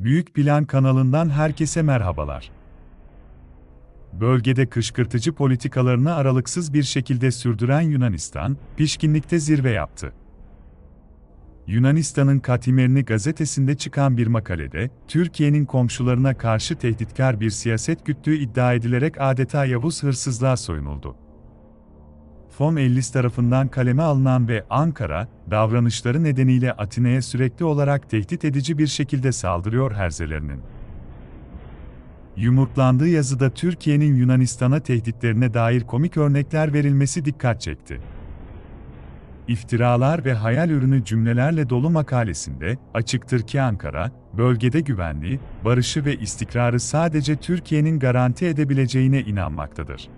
Büyük Plan kanalından herkese merhabalar. Bölgede kışkırtıcı politikalarını aralıksız bir şekilde sürdüren Yunanistan, pişkinlikte zirve yaptı. Yunanistan'ın Katimerini gazetesinde çıkan bir makalede, Türkiye'nin komşularına karşı tehditkar bir siyaset güttüğü iddia edilerek adeta Yavuz hırsızlığa soyunuldu. Fon Ellis tarafından kaleme alınan ve Ankara, davranışları nedeniyle Atina'ya sürekli olarak tehdit edici bir şekilde saldırıyor herzelerinin. Yumurtlandığı yazıda Türkiye'nin Yunanistan'a tehditlerine dair komik örnekler verilmesi dikkat çekti. İftiralar ve hayal ürünü cümlelerle dolu makalesinde, açıktır ki Ankara, bölgede güvenliği, barışı ve istikrarı sadece Türkiye'nin garanti edebileceğine inanmaktadır.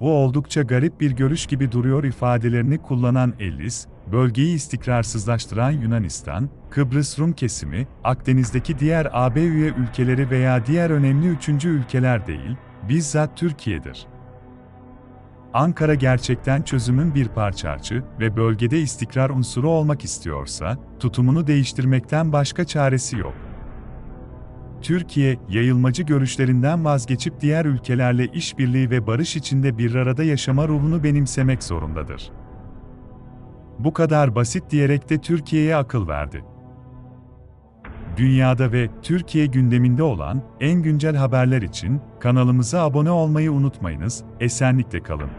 Bu oldukça garip bir görüş gibi duruyor ifadelerini kullanan Ellis, bölgeyi istikrarsızlaştıran Yunanistan, Kıbrıs Rum kesimi, Akdeniz'deki diğer AB üye ülkeleri veya diğer önemli üçüncü ülkeler değil, bizzat Türkiye'dir. Ankara gerçekten çözümün bir parçacı ve bölgede istikrar unsuru olmak istiyorsa, tutumunu değiştirmekten başka çaresi yok. Türkiye, yayılmacı görüşlerinden vazgeçip diğer ülkelerle işbirliği ve barış içinde bir arada yaşama ruhunu benimsemek zorundadır. Bu kadar basit diyerek de Türkiye'ye akıl verdi. Dünyada ve Türkiye gündeminde olan en güncel haberler için kanalımıza abone olmayı unutmayınız. Esenlikle kalın.